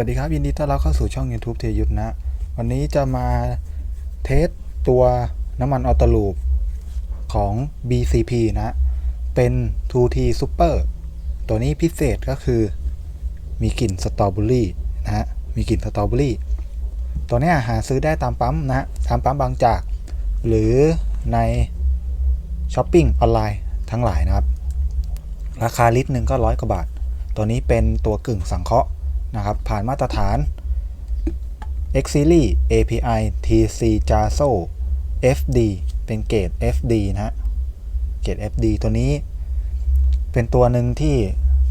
วัสดีครับยินดีต้อนรับเข้าสู่ช่อง YouTube เทยุทธนะ วันนี้จะมาเทสตัวน้ำมันออโตลูปของ BCP นะ เป็น 2T Super ตัวนี้พิเศษก็คือมีกลิ่นสตรอเบอรี่นะฮะมีกลิ่นสตรอเบอรี่ตัวนี้หาซื้อได้ตามปั๊มนะฮะตามปั๊มบางจาก หรือในช้อปปิ้งออนไลน์ทั้งหลายนะครับ ราคาลิตรหนึ่งก็ร้อยกว่าบาท ตัวนี้เป็นตัวกึ่งสังเคราะห์ นะครับ ผ่านมาตรฐาน X Series API TC JASO FD เป็นเกรด FD นะฮะ เกรด FD ตัวนี้ เป็นตัวหนึ่งที่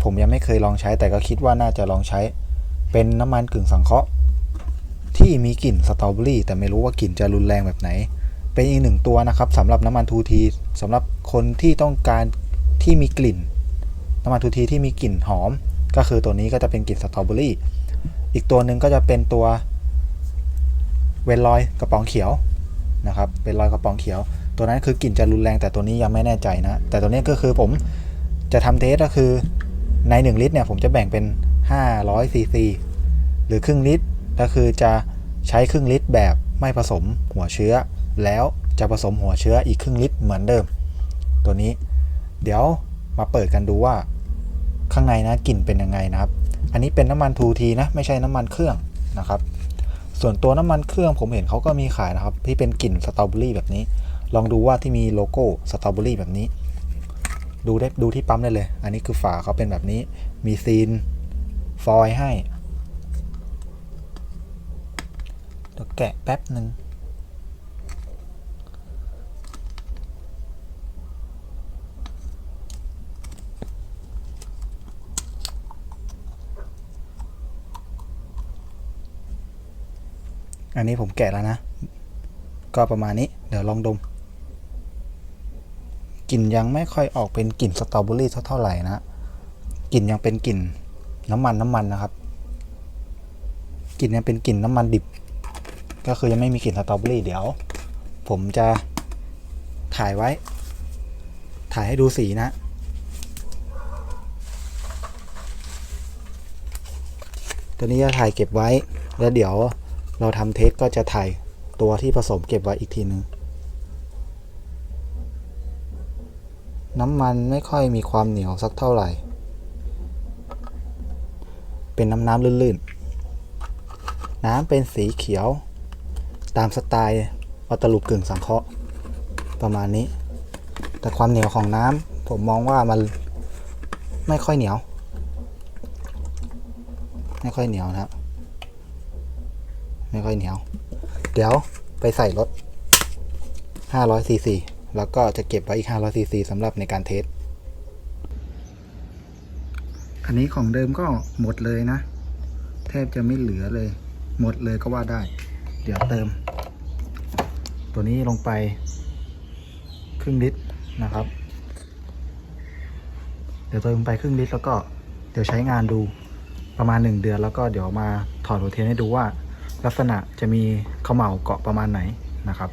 ผมยังไม่เคยลองใช้แต่ก็คิดว่าน่าจะลองใช้ เป็นน้ำมันกึ่งสังเคราะห์ ที่มีกลิ่นสตรอเบอรี่แต่ไม่รู้ว่ากลิ่นจะรุนแรงแบบไหน เป็นอีกหนึ่งตัวนะครับสำหรับน้ำมันทูทีสำหรับคนที่ต้องการที่มีกลิ่น น้ำมันทูทีที่มีกลิ่นหอม ก็คือตัวนี้ก็จะเป็นกลิ่นสตรอเบอรี่ อีกตัวหนึ่งก็จะเป็นตัวเวนลอยกระป๋องเขียวนะครับเป็นรอยกระป๋องเขียว ตัวนั้นคือกลิ่นจะรุนแรงแต่ตัวนี้ยังไม่แน่ใจนะ แต่ตัวนี้ก็คือผมจะทำเทสก็คือใน 1 ลิตรเนี่ยผมจะแบ่งเป็น 500ซีซีหรือครึ่งลิตรก็คือจะใช้ครึ่งลิตรแบบไม่ผสมหัวเชื้อ แล้วจะผสมหัวเชื้ออีกครึ่งลิตรเหมือนเดิม ตัวนี้ เดี๋ยวมาเปิดกันดูว่า ข้างในนะกลิ่นเป็นยังไงนะครับ อันนี้เป็นน้ำมัน 2T นะไม่ใช่น้ำมันเครื่องนะครับ ส่วนตัวน้ำมันเครื่องผมเห็นเขาก็มีขายนะครับ ที่เป็นกลิ่นสตรอเบอรี่แบบนี้ ลองดูว่าที่มีโลโก้สตรอเบอรี่แบบนี้ ดูได้ดูที่ปั๊มได้เลย อันนี้คือฝาเขาเป็นแบบนี้ มีซีนฟอยให้เดี๋ยวแกะแป๊บหนึ่ง อันนี้ผมแกะแล้วนะ ก็ประมาณนี้ เดี๋ยวลองดม กลิ่นยังไม่ค่อยออกเป็นกลิ่นสตรอเบอรี่เท่าไหร่นะกลิ่นยังเป็นกลิ่นน้ำมันน้ำมันนะครับ กลิ่นยังเป็นกลิ่นน้ำมันดิบ ก็คือยังไม่มีกลิ่นสตรอเบอรี่เดี๋ยว ผมจะถ่ายไว้ ถ่ายให้ดูสีนะตัวนี้จะถ่ายเก็บไว้ แล้วเดี๋ยว เราทำเทสก็จะถ่ายตัวที่ผสมเก็บไว้อีกทีนึง น้ำมันไม่ค่อยมีความเหนียวสักเท่าไหร่ เป็นน้ำน้ำลื่นๆ น้ำเป็นสีเขียว ตามสไตล์วัตลุปกึ่งสังเคราะห์ประมาณนี้ แต่ความเหนียวของน้ำผมมองว่ามันไม่ค่อยเหนียว ไม่ค่อยเหนียวนะครับ ไม่ค่อยเหนียว เดี๋ยวไปใส่รถ 500ซีซีแล้วก็จะเก็บไว้อีก 500ซีซีสำหรับในการเทส อันนี้ของเดิมก็หมดเลยนะ แทบจะไม่เหลือเลย หมดเลยก็ว่าได้ เดี๋ยวเติม ตัวนี้ลงไป ครึ่งลิตรนะครับ เดี๋ยวเติมไปครึ่งลิตรแล้วก็เดี๋ยวใช้งานดูประมาณ 1 เดือนแล้วก็เดี๋ยวมาถอดหัวเทียนให้ดูว่า ลักษณะจะมีเขม่าเกาะประมาณไหนนะครับ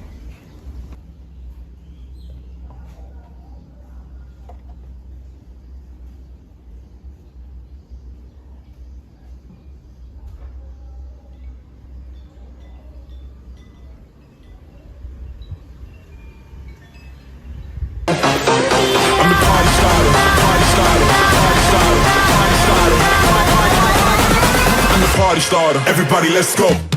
party starter. Everybody, let's go.